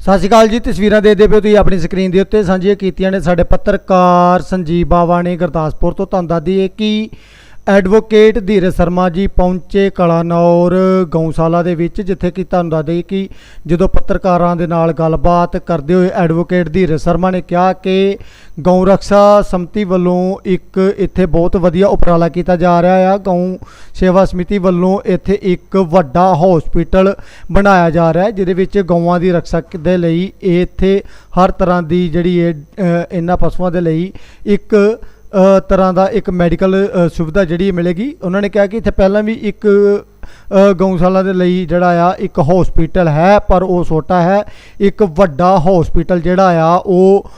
ਸਤਿ ਸ਼੍ਰੀ ਅਕਾਲ ਜੀ, ਤਸਵੀਰਾਂ ਦੇਖਦੇ ਪਏ ਹੋ ਤੁਸੀਂ ਆਪਣੀ ਸਕਰੀਨ ਦੇ ਉੱਤੇ। ਸਾਂਝੀਆਂ ਕੀਤੀਆਂ ਨੇ ਸਾਡੇ ਪੱਤਰਕਾਰ ਸੰਜੀਵ ਬਾਵਾ ਨੇ ਗੁਰਦਾਸਪੁਰ ਤੋਂ ਤੁਹਾਨੂੰ ਦੱਸ ਦਈਏ ਕਿ ਐਡਵੋਕੇਟ ਧੀਰਜ ਸ਼ਰਮਾ ਜੀ ਪਹੁੰਚੇ ਕਲਾਨੌਰ ਗਊਸ਼ਾਲਾ ਦੇ ਵਿੱਚ, ਜਿੱਥੇ ਕਿ ਤੁਹਾਨੂੰ ਦੱਸ ਦਈਏ ਕਿ ਜਦੋਂ ਪੱਤਰਕਾਰਾਂ ਦੇ ਨਾਲ ਗੱਲਬਾਤ ਕਰਦੇ ਹੋਏ ਐਡਵੋਕੇਟ ਧੀਰਜ ਸ਼ਰਮਾ ਨੇ ਕਿਹਾ ਕਿ ਗਊ ਰੱਖਿਆ ਸਮਿਤੀ ਵੱਲੋਂ ਇੱਕ ਇੱਥੇ ਬਹੁਤ ਵਧੀਆ ਉਪਰਾਲਾ ਕੀਤਾ ਜਾ ਰਿਹਾ ਆ। ਗਊ ਸੇਵਾ ਸਮਿਤੀ ਵੱਲੋਂ ਇੱਥੇ ਇੱਕ ਵੱਡਾ ਹਸਪੀਟਲ ਬਣਾਇਆ ਜਾ ਰਿਹਾ ਹੈ, ਜਿਹਦੇ ਵਿੱਚ ਗਊਆਂ ਦੀ ਰੱਖਿਆ ਦੇ ਲਈ ਇੱਥੇ ਹਰ ਤਰ੍ਹਾਂ ਦੀ ਜਿਹੜੀ ਇਹ ਇਹਨਾਂ ਪਸ਼ੂਆਂ ਦੇ ਲਈ ਇੱਕ ਤਰ੍ਹਾਂ ਦਾ ਇੱਕ ਮੈਡੀਕਲ ਸੁਵਿਧਾ ਜਿਹੜੀ ਮਿਲੇਗੀ। ਉਹਨਾਂ ਨੇ ਕਿਹਾ ਕਿ ਇੱਥੇ ਪਹਿਲਾਂ ਵੀ ਇੱਕ ਅ, ਗਊਸ਼ਾਲਾ ਦੇ ਲਈ ਜਿਹੜਾ ਆ ਇੱਕ ਹਸਪੀਟਲ ਹੈ ਪਰ ਉਹ ਛੋਟਾ ਹੈ। ਇੱਕ ਵੱਡਾ ਹਸਪੀਟਲ ਜਿਹੜਾ ਆ ਉਹ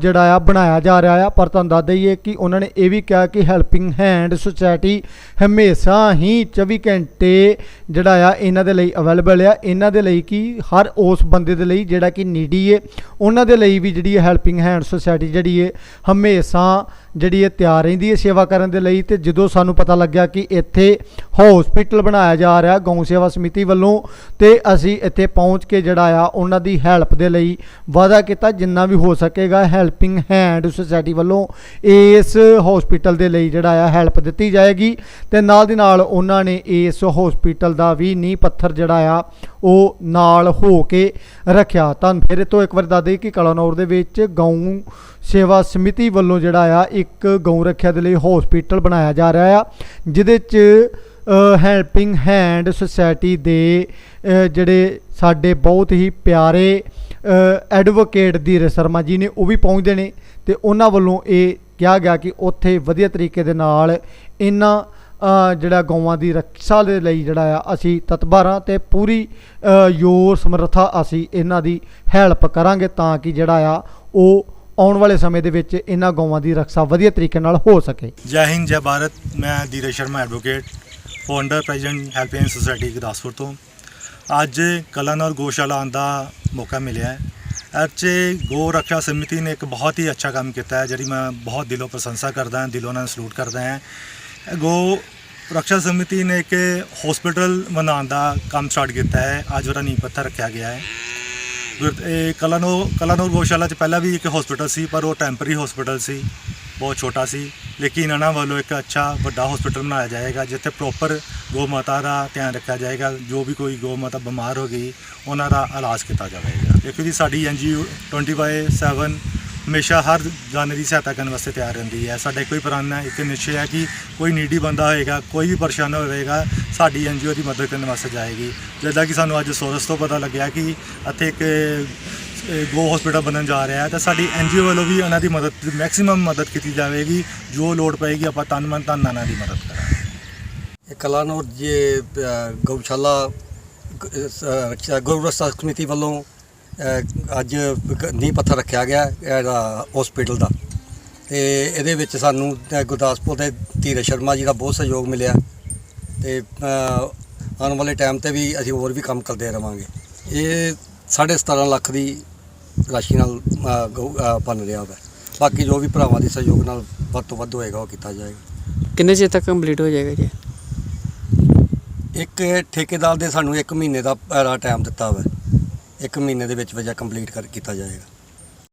ਜਿਹੜਾ ਆ, ਬਣਾਇਆ ਜਾ ਰਿਹਾ ਆ। ਪਰ ਤੁਹਾਨੂੰ ਦੱਸ ਦਈਏ ਕਿ ਉਹਨਾਂ ਨੇ ਇਹ ਵੀ ਕਿਹਾ ਕਿ ਹੈਲਪਿੰਗ ਹੈਂਡ ਸੁਸਾਇਟੀ ਹਮੇਸ਼ਾ ਹੀ 24 ਘੰਟੇ ਜਿਹੜਾ ਆ, ਇਹਨਾਂ ਦੇ ਲਈ ਅਵੇਲੇਬਲ ਆ। ਇਹਨਾਂ ਦੇ ਲਈ ਕਿ, ਹਰ ਉਸ ਬੰਦੇ ਦੇ ਲਈ ਜਿਹੜਾ ਕਿ ਨੀਡੀ ਏ। ਉਹਨਾਂ ਦੇ ਲਈ ਵੀ ਜਿਹੜੀ ਹੈਲਪਿੰਗ ਹੈਂਡ ਸੁਸਾਇਟੀ ਜਿਹੜੀ ਏ, ਹਮੇਸ਼ਾ ਜਿਹੜੀ ਇਹ ਤਿਆਰ ਰਹਿੰਦੀ ਹੈ ਸੇਵਾ ਕਰਨ ਦੇ ਲਈ। ਤੇ ਜਦੋਂ ਸਾਨੂੰ ਪਤਾ ਲੱਗਿਆ ਕਿ ਇੱਥੇ ਹਸਪੀਟਲ ਬਣਾਇਆ ਜਾ ਰਿਹਾ, ਗਊ ਸੇਵਾ ਸਮਿਤੀ ਵੱਲੋਂ, ਤੇ ਅਸੀਂ ਇੱਥੇ ਪਹੁੰਚ ਕੇ ਜਿਹੜਾ ਆ, ਉਹਨਾਂ ਦੀ ਹੈਲਪ ਦੇ ਲਈ ਵਾਅਦਾ ਕੀਤਾ, ਜਿੰਨਾ ਵੀ ਹੋ ਸਕੇਗਾ। ਹੈਲਪਿੰਗ ਹੈਂਡ ਸੁਸਾਇਟੀ ਵੱਲੋਂ ਇਸ ਹਸਪੀਟਲ ਦੇ ਲਈ ਜਿਹੜਾ ਆ ਹੈਲਪ ਦਿੱਤੀ ਜਾਏਗੀ ਤੇ ਨਾਲ ਦੀ ਨਾਲ ਉਹਨਾਂ ਨੇ ਇਸ ਹਸਪੀਟਲ ਦਾ ਵੀ ਨੀਂਹ ਪੱਥਰ ਜਿਹੜਾ ਆ ਉਹ ਨਾਲ ਹੋ ਕੇ ਰੱਖਿਆ। ਤਾਂ ਫਿਰ ਤੋਂ ਇੱਕ ਵਾਰ ਦੱਸ ਦਈਏ ਕਿ ਕਲਾਨੌਰ ਦੇ ਵਿੱਚ ਗਊ ਸੇਵਾ ਸਮਿਤੀ ਵੱਲੋਂ ਜਿਹੜਾ ਆ ਇੱਕ ਗਊ ਰੱਖਿਆ ਦੇ ਲਈ ਹਸਪੀਟਲ ਬਣਾਇਆ ਜਾ ਰਿਹਾ ਆ, ਜਿਹਦੇ 'ਚ ਹੈਲਪਿੰਗ ਹੈਂਡ ਸੁਸਾਇਟੀ ਦੇ ਜਿਹੜੇ ਸਾਡੇ ਬਹੁਤ ਹੀ ਪਿਆਰੇ ਐਡਵੋਕੇਟ ਧੀਰਜ ਸ਼ਰਮਾ ਜੀ ਨੇ ਉਹ ਵੀ ਪਹੁੰਚਦੇ ਨੇ ਤੇ ਉਹਨਾਂ ਵੱਲੋਂ ਇਹ ਕਿਹਾ ਗਿਆ ਕਿ ਉੱਥੇ ਵਧੀਆ ਤਰੀਕੇ ਦੇ ਨਾਲ ਇਹਨਾਂ ਜਿਹੜਾ ਗਊਆਂ ਦੀ ਰੱਖਿਆ ਦੇ ਲਈ ਜਿਹੜਾ ਆ ਅਸੀਂ ਤਤਪਰ ਹਾਂ ਤੇ ਪੂਰੀ ਅ, ਯੋਰ ਸਮਰੱਥਾ ਅਸੀਂ ਇਹਨਾਂ ਦੀ ਹੈਲਪ ਕਰਾਂਗੇ ਤਾਂ ਕਿ ਜਿਹੜਾ ਆ ਉਹ ਆਉਣ ਵਾਲੇ ਸਮੇਂ ਦੇ ਵਿੱਚ ਇਹਨਾਂ ਗਊਆਂ ਦੀ ਰੱਖਿਆ ਵਧੀਆ ਤਰੀਕੇ ਨਾਲ ਹੋ ਸਕੇ। ਜੈ ਹਿੰਦ ਜੈ ਭਾਰਤ। ਮੈਂ Dheeraj Sharma advocate founder president helpline society Gurdaspur ਤੋਂ। ਅੱਜ ਕਲਾਨੌਰ ਗੋਸ਼ਾਲਾ ਆਉਣ ਦਾ ਮੌਕਾ ਮਿਲਿਆ ਹੈ। ਇਹ ਗੋ ਰੱਖਿਆ ਸਮਿਤੀ ਨੇ ਇੱਕ ਬਹੁਤ ਹੀ ਅੱਛਾ ਕੰਮ ਕੀਤਾ ਹੈ, ਜਿਹੜੀ ਮੈਂ ਬਹੁਤ ਦਿਲੋਂ ਪ੍ਰਸ਼ੰਸਾ ਕਰਦਾ ਹਾਂ, ਦਿਲੋਂ ਨਾਲ ਸਲੂਟ ਕਰਦਾ ਹਾਂ। ਇਹ ਗੋ ਰੱਖਿਆ ਸਮਿਤੀ ਨੇ ਇੱਕ ਹਸਪੀਟਲ ਬਣਾਉਣ ਦਾ ਕੰਮ ਸਟਾਰਟ ਕੀਤਾ ਹੈ। ਅੱਜ ਉਹਦਾ ਨੀਂਹ ਪੱਥਰ ਰੱਖਿਆ ਗਿਆ ਹੈ। ਗੁਰ- ਇਹ ਕਲਾਨੌਰ ਕਲਾਨੌਰ ਗੋਸ਼ਾਲਾ 'ਚ ਪਹਿਲਾਂ ਵੀ ਇੱਕ ਹਸਪੀਟਲ ਸੀ, ਪਰ ਉਹ ਟੈਂਪਰਰੀ ਹਸਪੀਟਲ ਸੀ, ਬਹੁਤ ਛੋਟਾ ਸੀ। ਲੇਕਿਨ ਇਹਨਾਂ ਵੱਲੋਂ ਇੱਕ ਅੱਛਾ ਵੱਡਾ ਹਸਪੀਟਲ ਬਣਾਇਆ ਜਾਏਗਾ, ਜਿੱਥੇ ਪ੍ਰੋਪਰ ਗੋ ਮਾਤਾ ਦਾ ਧਿਆਨ ਰੱਖਿਆ ਜਾਏਗਾ, ਜੋ ਵੀ ਕੋਈ ਗੋ ਮਾਤਾ ਬਿਮਾਰ ਹੋ ਗਈ, ਉਹਨਾਂ ਦਾ ਇਲਾਜ ਕੀਤਾ ਜਾਵੇਗਾ। ਦੇਖੋ ਜੀ ਸਾਡੀ ਐਨਜੀਓ 24/7 ਹਮੇਸ਼ਾ ਹਰ ਜਾਣੇ ਦੀ ਸਹਾਇਤਾ ਕਰਨ ਵਾਸਤੇ ਤਿਆਰ ਰਹਿੰਦੀ ਹੈ। ਸਾਡਾ ਕੋਈ ਪ੍ਰਾਣਾ ਇੱਕ ਨਿਸ਼ਚੈ ਹੈ ਕਿ ਕੋਈ ਨੀਡੀ ਬੰਦਾ ਹੋਏਗਾ, ਕੋਈ ਵੀ ਪਰੇਸ਼ਾਨ ਹੋਵੇਗਾ ਸਾਡੀ ਐਨਜੀਓ ਦੀ ਮਦਦ ਕਰਨ ਵਾਸਤੇ ਜਾਏਗੀ। ਜਿੱਦਾਂ ਕਿ ਸਾਨੂੰ ਅੱਜ ਸੋਰਸ ਤੋਂ ਪਤਾ ਲੱਗਿਆ ਕਿ ਇੱਥੇ ਇੱਕ ਗੋ ਹਸਪੀਟਲ ਬਣਨ ਜਾ ਰਿਹਾ ਹੈ, ਤਾਂ ਸਾਡੀ ਐਨਜੀਓ ਵੱਲੋਂ ਵੀ ਉਹਨਾਂ ਦੀ ਮਦਦ ਮੈਕਸਿਮਮ ਮਦਦ ਕੀਤੀ ਜਾਵੇਗੀ। ਜੋ ਲੋੜ ਪਏਗੀ ਆਪਾਂ ਤਨ ਮਨ ਧਨ ਨਾਲ ਦੀ ਮਦਦ ਕਰਾਂਗੇ। ਕਲਾਨੌਰ ਜੇ ਗਊਸ਼ਾਲਾ, ਗ- ਰੱਖਿਆ ਗਊ ਰੱਖਿਆ ਸਮਿਤੀ ਵੱਲੋਂ ਅੱਜ ਗ- ਨੀਂਹ ਪੱਥਰ ਰੱਖਿਆ ਗਿਆ ਇਹਦਾ ਹਸਪੀਟਲ ਦਾ। ਤੇ ਇਹਦੇ ਵਿੱਚ ਸਾਨੂੰ ਗੁਰਦਾਸਪੁਰ ਦੇ ਧੀਰਜ ਸ਼ਰਮਾ ਜੀ ਦਾ ਬਹੁਤ ਸਹਿਯੋਗ ਮਿਲਿਆ। ਤੇ ਆਉਣ ਵਾਲੇ ਟਾਈਮ ਤੇ ਵੀ ਅਸੀਂ ਹੋਰ ਵੀ ਕੰਮ ਕਰਦੇ ਰਵਾਂਗੇ। ਇਹ 17.5 ਲੱਖ ਦੀ ਰਾਸ਼ੀ ਨਾਲ ਗਊ ਬਣ ਰਿਹਾ ਹੈ ਬਾਕੀ ਜੋ ਵੀ ਭਰਾਵਾਂ ਦੇ ਸਹਿਯੋਗ ਨਾਲ ਵੱਧ ਤੋਂ ਵੱਧ ਹੋਏਗਾ, ਉਹ ਕੀਤਾ ਜਾਏਗਾ। ਕਿੰਨੇ ਚਿਰ ਤੱਕ ਕੰਪਲੀਟ ਹੋ ਜਾਏਗਾ ਜੀ? ਇੱਕ ਠੇਕੇਦਾਰ ਦੇ ਸਾਨੂੰ 1 ਮਹੀਨੇ ਦਾ ਟਾਈਮ ਦਿੱਤਾ ਵਾ ਇੱਕ ਮਹੀਨੇ ਦੇ ਵਿੱਚ ਵਿੱਚ ਕੰਪਲੀਟ ਕਰ, ਕੀਤਾ ਜਾਏਗਾ।